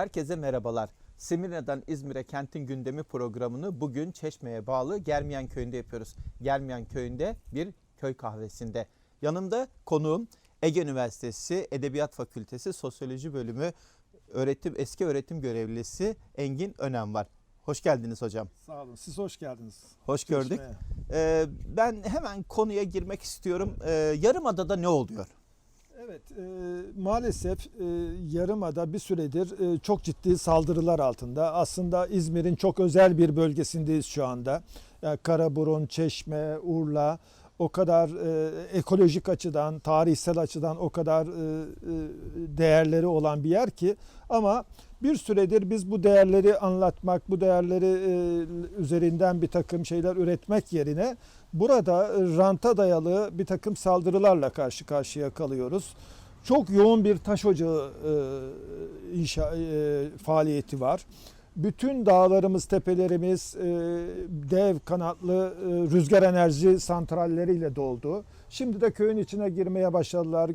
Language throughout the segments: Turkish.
Herkese merhabalar. Semirna'dan İzmir'e kentin gündemi programını bugün Çeşme'ye bağlı Germiyan köyünde yapıyoruz. Germiyan köyünde bir köy kahvesinde. Yanımda konuğum Ege Üniversitesi Edebiyat Fakültesi Sosyoloji Bölümü öğretim eski öğretim görevlisi Engin Önem var. Hoş geldiniz hocam. Sağ olun. Siz hoş geldiniz. Hoş gördük. Ee, ben hemen konuya girmek istiyorum. Ee, Yarımada'da ne oluyor? Evet, e, maalesef e, Yarımada bir süredir e, çok ciddi saldırılar altında. Aslında İzmir'in çok özel bir bölgesindeyiz şu anda. Yani Karaburun, Çeşme, Urla o kadar e, ekolojik açıdan, tarihsel açıdan o kadar e, e, değerleri olan bir yer ki ama bir süredir biz bu değerleri anlatmak, bu değerleri e, üzerinden bir takım şeyler üretmek yerine burada e, ranta dayalı bir takım saldırılarla karşı karşıya kalıyoruz. Çok yoğun bir taş ocağı e, inşa faaliyeti var. Bütün dağlarımız, tepelerimiz e, dev kanatlı e, rüzgar enerji santralleriyle doldu. Şimdi de köyün içine girmeye başladılar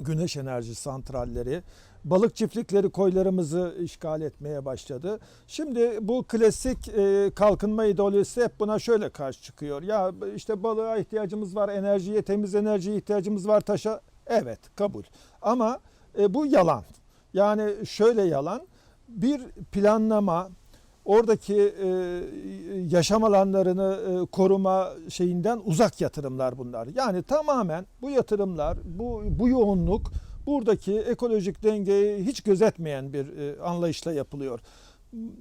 güneş enerji santralleri. Balık çiftlikleri koylarımızı işgal etmeye başladı. Şimdi bu klasik e, kalkınma ideolojisi hep buna şöyle karşı çıkıyor. Ya işte balığa ihtiyacımız var, enerjiye, temiz enerjiye ihtiyacımız var, taşa. Evet, kabul. Ama e, bu yalan. Yani şöyle yalan. Bir planlama, oradaki e, yaşam alanlarını e, koruma şeyinden uzak yatırımlar bunlar. Yani tamamen bu yatırımlar, bu bu yoğunluk buradaki ekolojik dengeyi hiç gözetmeyen bir e, anlayışla yapılıyor.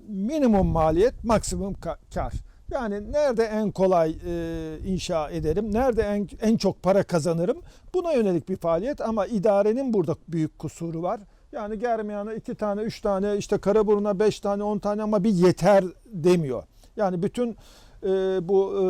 Minimum maliyet, maksimum ka- kar. Yani nerede en kolay e, inşa ederim, nerede en, en çok para kazanırım buna yönelik bir faaliyet ama idarenin burada büyük kusuru var. Yani Germiyan'a iki tane, üç tane, işte Karaburun'a beş tane, on tane ama bir yeter demiyor. Yani bütün e, bu e,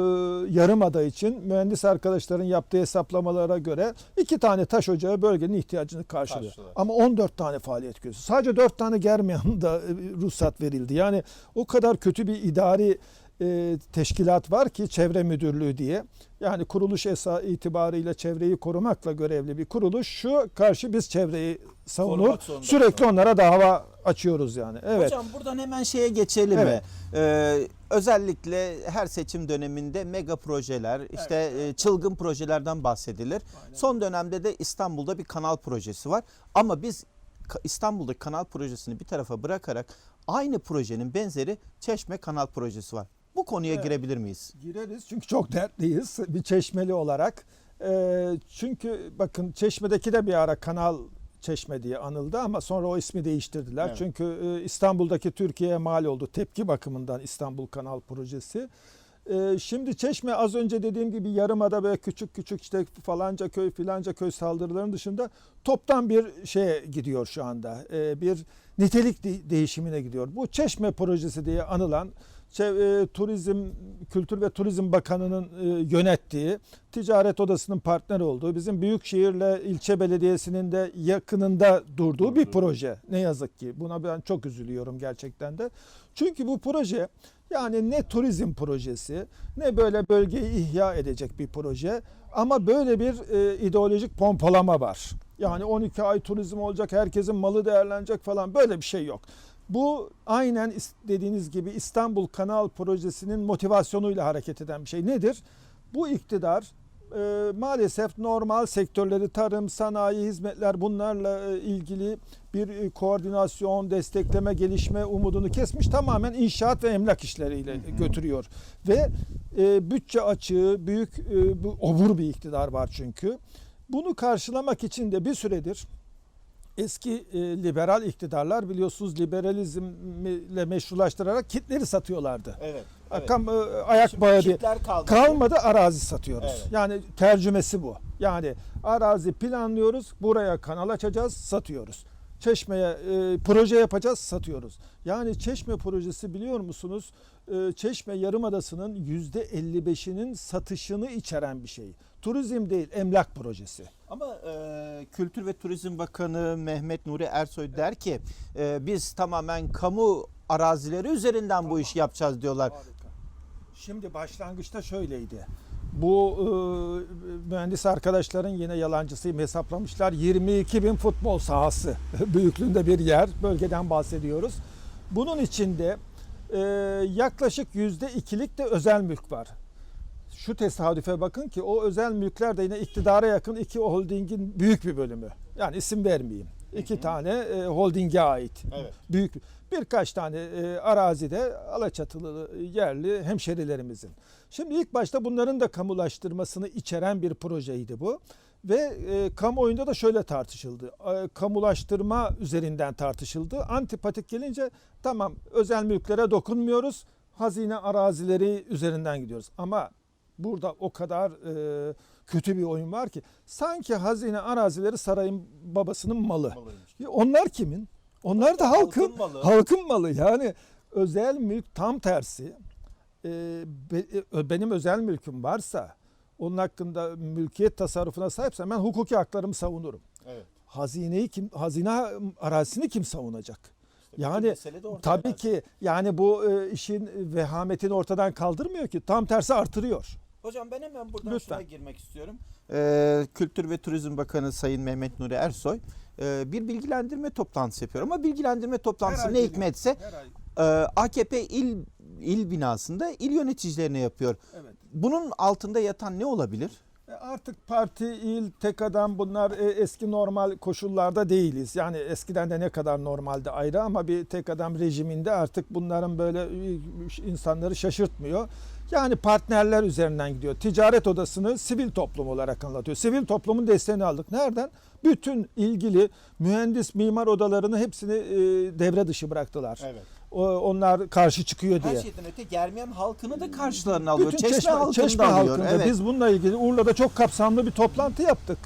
yarımada için mühendis arkadaşların yaptığı hesaplamalara göre iki tane taş ocağı bölgenin ihtiyacını karşılıyor. Karşılıyor. Ama 14 tane faaliyet gözü. Sadece 4 tane Germiyan'da e, ruhsat verildi. Yani o kadar kötü bir idari e, teşkilat var ki çevre müdürlüğü diye. Yani kuruluş esa itibariyle çevreyi korumakla görevli bir kuruluş. Şu karşı biz çevreyi savunur. Sürekli onlara dava açıyoruz yani. Evet. Hocam buradan hemen şeye geçelim Evet. mi? Ee, özellikle her seçim döneminde mega projeler, işte e, çılgın projelerden bahsedilir. Son dönemde de İstanbul'da bir kanal projesi var. Ama biz İstanbul'daki kanal projesini bir tarafa bırakarak aynı projenin benzeri Çeşme Kanal projesi var. Bu konuya Evet. girebilir miyiz? Gireriz çünkü çok dertliyiz bir çeşmeli olarak. Ee, çünkü bakın çeşmedeki de bir ara kanal çeşme diye anıldı ama sonra o ismi değiştirdiler. Evet. Çünkü e, İstanbul'daki Türkiye'ye mal oldu. Tepki bakımından İstanbul Kanal Projesi. Ee, şimdi Çeşme az önce dediğim gibi yarımada böyle küçük küçük işte falanca köy filanca köy saldırılarının dışında toptan bir şeye gidiyor şu anda. Ee, bir nitelik de- değişimine gidiyor. Bu Çeşme projesi diye anılan Çev- e, Turizm Kültür ve Turizm Bakanı'nın e, yönettiği, ticaret odasının partner olduğu, bizim Büyükşehir'le ilçe belediyesinin de yakınında durduğu bir proje. Ne yazık ki. Buna ben çok üzülüyorum gerçekten de. Çünkü bu proje yani ne turizm projesi ne böyle bölgeyi ihya edecek bir proje ama böyle bir e, ideolojik pompalama var. Yani 12 ay turizm olacak, herkesin malı değerlenecek falan böyle bir şey yok. Bu aynen dediğiniz gibi İstanbul Kanal Projesi'nin motivasyonuyla hareket eden bir şey. Nedir? Bu iktidar e, maalesef normal sektörleri tarım, sanayi, hizmetler bunlarla e, ilgili bir e, koordinasyon, destekleme, gelişme umudunu kesmiş. Tamamen inşaat ve emlak işleriyle götürüyor. Ve e, bütçe açığı, büyük e, bu obur bir iktidar var çünkü. Bunu karşılamak için de bir süredir eski e, liberal iktidarlar biliyorsunuz liberalizmle meşrulaştırarak kitleri satıyorlardı. Evet. Akam, e, ayak bağı diye. kaldı. Kalmadı arazi satıyoruz. Evet. Yani tercümesi bu. Yani arazi planlıyoruz, buraya kanal açacağız, satıyoruz. Çeşmeye e, proje yapacağız, satıyoruz. Yani Çeşme projesi biliyor musunuz? E, Çeşme Yarımadası'nın yüzde 55'inin satışını içeren bir şey. Turizm değil, emlak projesi. Ama e, Kültür ve Turizm Bakanı Mehmet Nuri Ersoy der ki e, biz tamamen kamu arazileri üzerinden bu işi yapacağız diyorlar. Harika. Şimdi başlangıçta şöyleydi. Bu e, mühendis arkadaşların yine yalancısıyım hesaplamışlar. 22 bin futbol sahası büyüklüğünde bir yer. Bölgeden bahsediyoruz. Bunun içinde e, yaklaşık yüzde ikilik de özel mülk var. Şu tesadüfe bakın ki o özel mülkler de yine iktidara yakın iki holdingin büyük bir bölümü. Yani isim vermeyeyim. İki tane e, holdinge ait Evet. büyük birkaç tane e, arazide Alaçatılı yerli hemşerilerimizin. Şimdi ilk başta bunların da kamulaştırmasını içeren bir projeydi bu. Ve e, kamuoyunda da şöyle tartışıldı. E, kamulaştırma üzerinden tartışıldı. Antipatik gelince tamam özel mülklere dokunmuyoruz. Hazine arazileri üzerinden gidiyoruz. Ama burada o kadar e, kötü bir oyun var ki sanki hazine arazileri sarayın babasının malı. Ya Onlar kimin? Onlar da halkın. Halkın malı. Halkın malı. Yani özel mülk tam tersi. Be- e, benim özel mülküm varsa onun hakkında mülkiyet tasarrufuna sahipsem ben hukuki haklarımı savunurum. Evet. Hazineyi kim hazine arazisini kim savunacak? bütün Yani tabii herhalde. ki yani bu e, işin vehametini ortadan kaldırmıyor ki. Tam tersi artırıyor. Hocam ben hemen buradan Lütfen. şuna girmek istiyorum. Ee, Kültür ve Turizm Bakanı Sayın Mehmet Nuri Ersoy e, bir bilgilendirme toplantısı yapıyor. Ama bilgilendirme toplantısı Her ne hikmetse e, AKP il il binasında il yöneticilerine yapıyor. Evet. Bunun altında yatan ne olabilir? E, Artık parti, il, tek adam bunlar e, eski normal koşullarda değiliz. Yani eskiden de ne kadar normalde ayrı ama bir tek adam rejiminde artık bunların böyle e, insanları şaşırtmıyor. Yani partnerler üzerinden gidiyor. Ticaret odasını sivil toplum olarak anlatıyor. Sivil toplumun desteğini aldık. Nereden? Bütün ilgili mühendis, mimar odalarını hepsini devre dışı bıraktılar. Evet. Onlar karşı çıkıyor diye. Her şeyden öte Germiyan halkını da karşılarına alıyor. Bütün çeşme, halkını Çeşme da alıyor. halkında Evet. biz bununla ilgili Urla'da çok kapsamlı bir toplantı yaptık.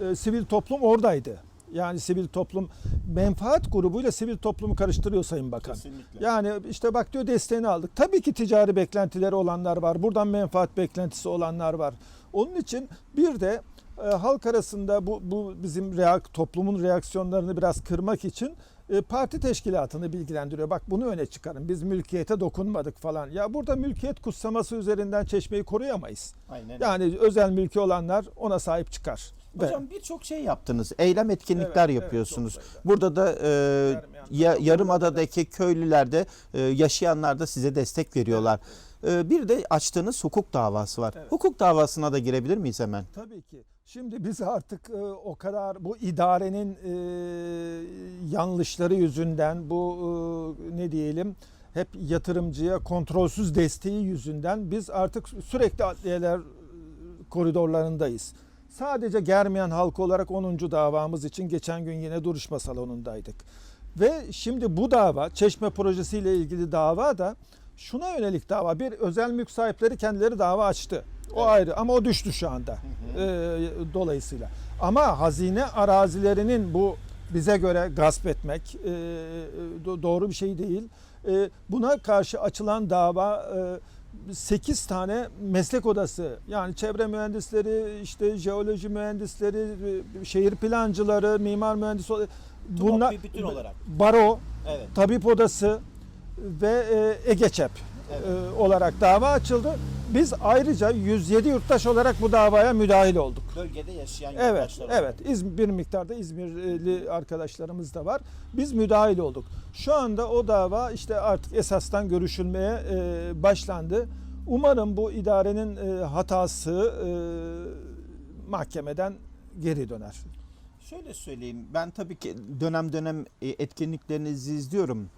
Ee, sivil toplum oradaydı. Yani sivil toplum menfaat grubuyla sivil toplumu karıştırıyor Sayın Bakan. Kesinlikle. Yani işte bak diyor desteğini aldık. Tabii ki ticari beklentileri olanlar var. Buradan menfaat beklentisi olanlar var. Onun için bir de e, halk arasında bu, bu bizim reak, toplumun reaksiyonlarını biraz kırmak için e, parti teşkilatını bilgilendiriyor. Bak bunu öne çıkarın. Biz mülkiyete dokunmadık falan. Ya burada mülkiyet kutsaması üzerinden çeşmeyi koruyamayız. Aynen. Yani özel mülkü olanlar ona sahip çıkar. Hocam birçok şey yaptınız. Eylem etkinlikler Evet, evet, yapıyorsunuz. sayıda. Burada da e, ya, Yarımada'daki köylüler de e, yaşayanlar da size destek veriyorlar. E, bir de açtığınız hukuk davası var. Evet. Hukuk davasına da girebilir miyiz hemen? Tabii ki. Şimdi biz artık e, o kadar bu idarenin e, yanlışları yüzünden bu e, ne diyelim hep yatırımcıya kontrolsüz desteği yüzünden biz artık sürekli adliyeler e, koridorlarındayız. Sadece Germiyan halkı olarak 10. davamız için geçen gün yine duruşma salonundaydık. Ve şimdi bu dava Çeşme projesiyle ilgili dava da şuna yönelik dava. Bir özel mülk sahipleri kendileri dava açtı. O Evet. ayrı ama o düştü şu anda. Ee, dolayısıyla. Ama hazine arazilerinin bu bize göre gasp etmek e, do- doğru bir şey değil. E, buna karşı açılan dava e, 8 tane meslek odası yani çevre mühendisleri, işte jeoloji mühendisleri, e, şehir plancıları, mimar mühendisi bunlar bütün olarak. baro, Evet. tabip odası ve e, EGEÇEP Evet. e, olarak dava açıldı. Biz ayrıca 107 yurttaş olarak bu davaya müdahil olduk. Bölgede yaşayan Evet, yurttaşlar olarak. evet. İzmir, bir miktarda İzmirli arkadaşlarımız da var. Biz müdahil olduk. Şu anda o dava işte artık esastan görüşülmeye e, başlandı. Umarım bu idarenin e, hatası e, mahkemeden geri döner. Şöyle söyleyeyim. Ben tabii ki dönem dönem e, etkinliklerinizi izliyorum.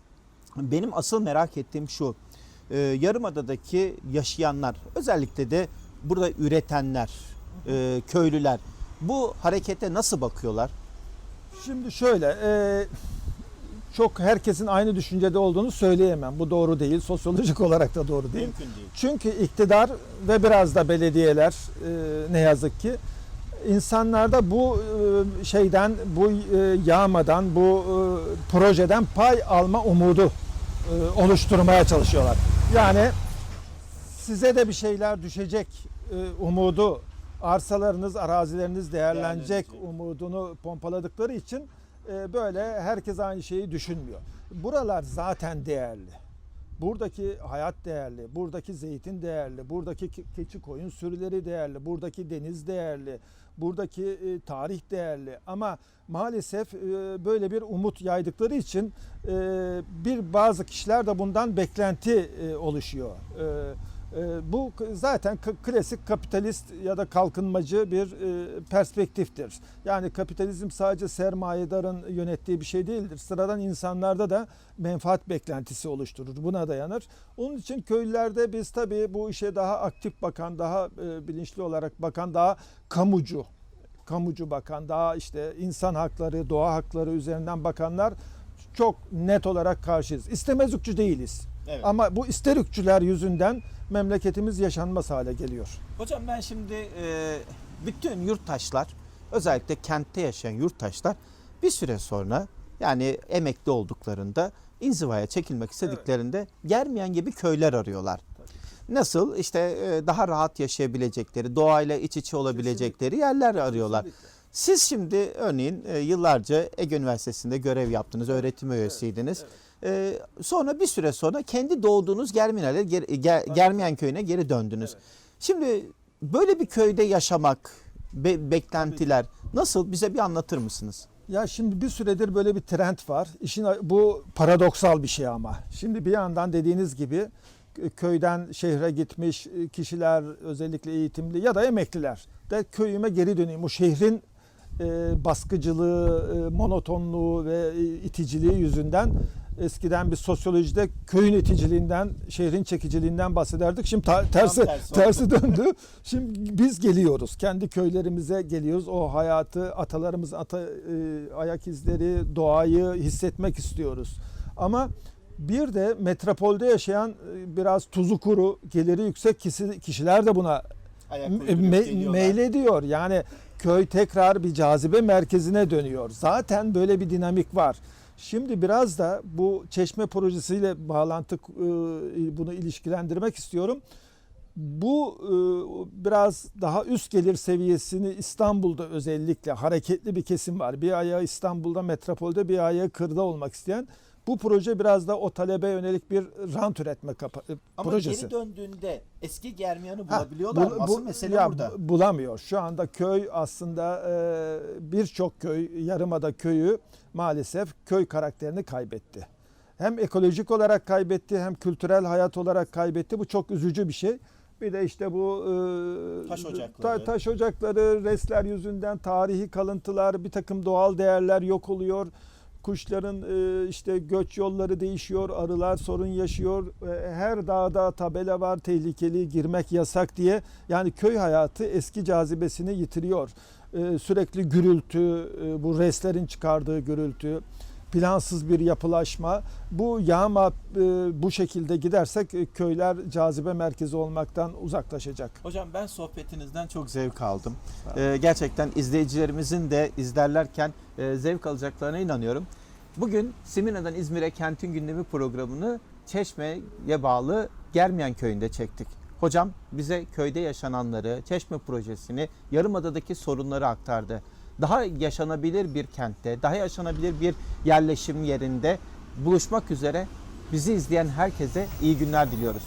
Benim asıl merak ettiğim şu. E, Yarımada'daki yaşayanlar, özellikle de burada üretenler, e, köylüler bu harekete nasıl bakıyorlar? Şimdi şöyle, e, çok herkesin aynı düşüncede olduğunu söyleyemem. Bu doğru değil. Sosyolojik olarak da doğru değil. Mümkün değil. Çünkü iktidar ve biraz da belediyeler e, ne yazık ki insanlarda bu e, şeyden, bu e, yağmadan, bu e, projeden pay alma umudu e, oluşturmaya çalışıyorlar. Yani size de bir şeyler düşecek e, umudu, arsalarınız, arazileriniz değerlenecek umudunu pompaladıkları için e, böyle herkes aynı şeyi düşünmüyor. Buralar zaten değerli. Buradaki hayat değerli, buradaki zeytin değerli, buradaki ke- keçi koyun sürüleri değerli, buradaki deniz değerli, buradaki e, tarih değerli. Ama maalesef e, böyle bir umut yaydıkları için e, bir bazı kişiler de bundan beklenti e, oluşuyor. E, bu k- zaten klasik kapitalist ya da kalkınmacı bir e, perspektiftir. Yani kapitalizm sadece sermayedarın yönettiği bir şey değildir. Sıradan insanlarda da menfaat beklentisi oluşturur. Buna dayanır. Onun için köylülerde biz tabii bu işe daha aktif bakan, daha e, bilinçli olarak bakan, daha kamucu, kamucu bakan, daha işte insan hakları, doğa hakları üzerinden bakanlar çok net olarak karşıyız. İstemezlikçi değiliz. Evet. Ama bu isterükçüler yüzünden memleketimiz yaşanmaz hale geliyor. Hocam ben şimdi e, bütün yurttaşlar özellikle kentte yaşayan yurttaşlar bir süre sonra yani emekli olduklarında inzivaya çekilmek istediklerinde Germiyan gibi köyler arıyorlar. Nasıl işte e, daha rahat yaşayabilecekleri, doğayla iç içe olabilecekleri yerler arıyorlar. Siz şimdi örneğin e, yıllarca Ege Üniversitesi'nde görev yaptınız, öğretim üyesiydiniz. E, sonra bir süre sonra kendi doğduğunuz Germinal'e, geri- Ger- Germiyan köyüne geri döndünüz. Şimdi böyle bir köyde yaşamak, be- beklentiler nasıl bize bir anlatır mısınız? Ya şimdi bir süredir böyle bir trend var. İşin bu paradoksal bir şey ama. Şimdi bir yandan dediğiniz gibi e, köyden şehre gitmiş e, kişiler özellikle eğitimli ya da emekliler de köyüme geri döneyim. O şehrin e, baskıcılığı, e, monotonluğu ve e, iticiliği yüzünden eskiden bir sosyolojide köyün iticiliğinden, şehrin çekiciliğinden bahsederdik. Şimdi ta- tersi tersi döndü. Şimdi biz geliyoruz. Kendi köylerimize geliyoruz. O hayatı, atalarımız ata e, ayak izleri, doğayı hissetmek istiyoruz. Ama bir de metropolde yaşayan e, biraz tuzu kuru, geliri yüksek kişi- kişiler de buna me- meylediyor. Yani köy tekrar bir cazibe merkezine dönüyor. Zaten böyle bir dinamik var. Şimdi biraz da bu çeşme projesiyle bağlantı e, bunu ilişkilendirmek istiyorum. Bu e, biraz daha üst gelir seviyesini İstanbul'da özellikle hareketli bir kesim var. Bir ayağı İstanbul'da metropolde bir ayağı kırda olmak isteyen. Bu proje biraz da o talebe yönelik bir rant üretme e, Ama projesi. geri döndüğünde eski Germiyan'ı Ha, bulabiliyorlar bu- mı? Asıl bu- mesele ya burada. bu- Bulamıyor. Şu anda köy aslında e, birçok köy, Yarımada köyü maalesef köy karakterini kaybetti. Hem ekolojik olarak kaybetti hem kültürel hayat olarak kaybetti. Bu çok üzücü bir şey. Bir de işte bu e, Taş ocakları. ta- taş ocakları, resler yüzünden tarihi kalıntılar, bir takım doğal değerler yok oluyor. Kuşların e, işte göç yolları değişiyor, arılar sorun yaşıyor. E, Her dağda tabela var, tehlikeli, girmek yasak diye. Yani köy hayatı eski cazibesini yitiriyor. E, Sürekli gürültü, bu reslerin çıkardığı gürültü, plansız bir yapılaşma. Bu yağma e, bu şekilde gidersek e, köyler cazibe merkezi olmaktan uzaklaşacak. Hocam ben sohbetinizden çok zevk aldım. Ee, gerçekten izleyicilerimizin de izlerlerken e, zevk alacaklarına inanıyorum. Bugün Simina'dan İzmir'e Kentin Gündemi programını Çeşme'ye bağlı Germiyan köyünde çektik. Hocam bize köyde yaşananları, Çeşme projesini, Yarımada'daki sorunları aktardı. Daha yaşanabilir bir kentte, daha yaşanabilir bir yerleşim yerinde buluşmak üzere bizi izleyen herkese iyi günler diliyoruz.